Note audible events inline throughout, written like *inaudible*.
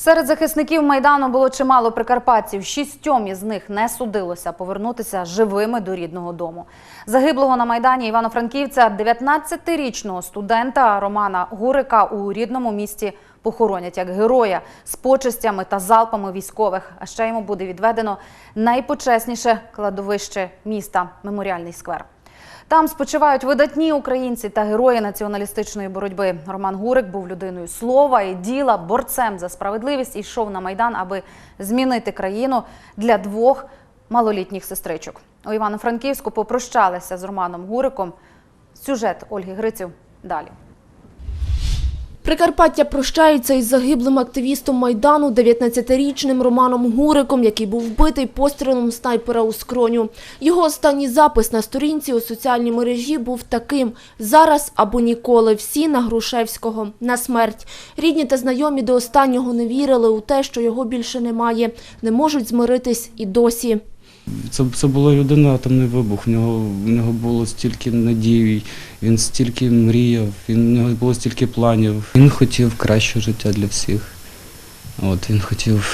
Серед захисників майдану було чимало прикарпатців. Шістьом із них не судилося повернутися живими до рідного дому. Загиблого на майдані Івано-Франківця 19-річного студента Романа Гурика у рідному місті похоронять як героя з почестями та залпами військових. А ще йому буде відведено найпочесніше кладовище міста меморіальний сквер. Там спочивають видатні українці та герої націоналістичної боротьби. Роман Гурик був людиною слова і діла, борцем за справедливість і йшов на майдан, аби змінити країну для двох малолітніх сестричок. У Івано-Франківську попрощалися з Романом Гуриком. Сюжет Ольги Гриців далі. Прикарпаття прощається із загиблим активістом Майдану 19-річним Романом Гуриком, який був вбитий пострілом снайпера у скроню. Його останній запис на сторінці у соціальній мережі був таким «Зараз або ніколи. Всі на Грушевського. На смерть». Рідні та знайомі до останнього не вірили у те, що його більше немає. Не можуть змиритись і досі. Це, це була людина атомний вибух. В нього, в нього було стільки надій, він стільки мріяв, він, в нього було стільки планів. Він хотів кращого життя для всіх. От, він хотів.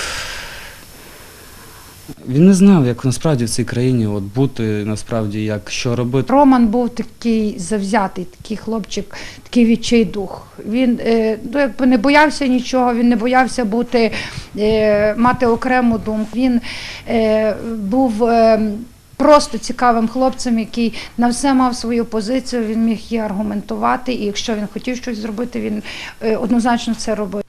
Він не знав, як насправді в цій країні от, бути, насправді, як що робити. Роман був такий завзятий, такий хлопчик, такий відчайдух. Він е, ну, якби не боявся нічого, він не боявся бути, мати окрему думку. Він е, був е, просто цікавим хлопцем, який на все мав свою позицію, він міг її аргументувати, і якщо він хотів щось зробити, він е, однозначно це робив.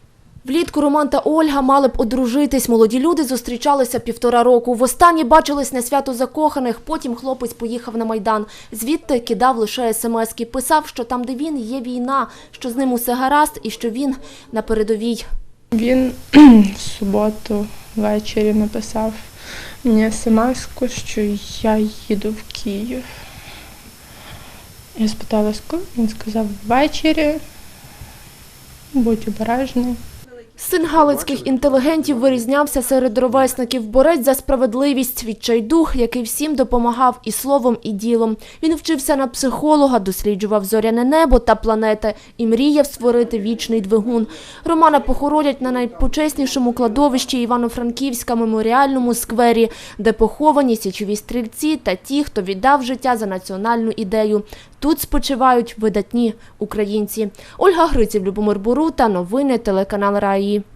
Влітку Роман та Ольга мали б одружитись. Молоді люди зустрічалися півтора року. Востаннє бачились на свято закоханих. Потім хлопець поїхав на Майдан. Звідти кидав лише смски. Писав, що там, де він, є війна, що з ним усе гаразд і що він на передовій. Він *clears throat* в суботу ввечері написав мені смс що я їду в Київ. Я спитала, коли? Він сказав ввечері. Будь обережний. Син галицьких інтелігентів вирізнявся серед ровесників. Борець за справедливість, відчайдух, який всім допомагав і словом, і ділом. Він вчився на психолога, досліджував зоряне небо та планети і мріяв створити вічний двигун. Романа похоронять на найпочеснішому кладовищі Івано-Франківська меморіальному сквері, де поховані січові стрільці та ті, хто віддав життя за національну ідею. Тут спочивають видатні українці. Ольга Гриців, Любомир Борута, новини телеканал Раї. you.